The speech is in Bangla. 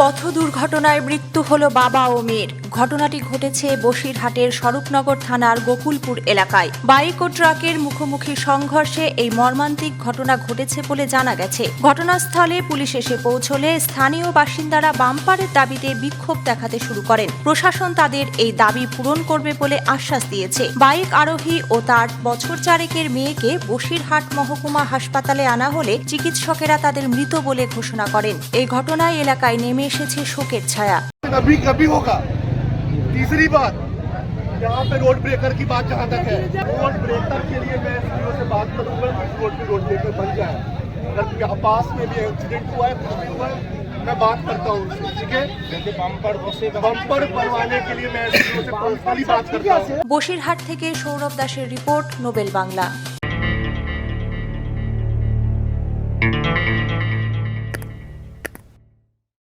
পথ দুর্ঘটনায় মৃত্যু হল বাবা ও মেয়ের। ঘটনাটি ঘটেছে বসিরহাটের স্বরূপনগর থানার গোকুলপুর এলাকায়। বাইক ও ট্রাকের মুখোমুখি সংঘর্ষে এই মর্মান্তিক ঘটনা ঘটেছে বলে জানা গেছে। ঘটনাস্থলে পুলিশ এসে পৌঁছলে স্থানীয় বাসিন্দারা বাম্পারের দাবিতে বিক্ষোভ দেখাতে শুরু করেন। প্রশাসন তাদের এই দাবি পূরণ করবে বলে আশ্বাস দিয়েছে। বাইক আরোহী ও তার বছর চারেকের মেয়েকে বসিরহাট মহকুমা হাসপাতালে আনা হলে চিকিৎসকেরা তাদের মৃত বলে ঘোষণা করেন। এই ঘটনায় এলাকায় নেমে এসেছে শোকের ছায়া अभी कभी होगा तीसरी बात यहाँ पे रोड ब्रेकर की बात जहाँ तक है रोड ब्रेकर के लिए मैं एसडीओ से बात करूंगा कि इस रोड पे रोड ब्रेकर बन जाए अगर यहाँ पास में भी एक्सीडेंट हुआ है कुछ भी हुआ है मैं बात करता हूँ उनसे ठीक है बम्पर बम्पर बनवाने के लिए मैं एसडीओ से पर्सनली बात करता हूँ বসিরহাট থেকে সৌরভ দাসের রিপোর্ট নোবেল বাংলা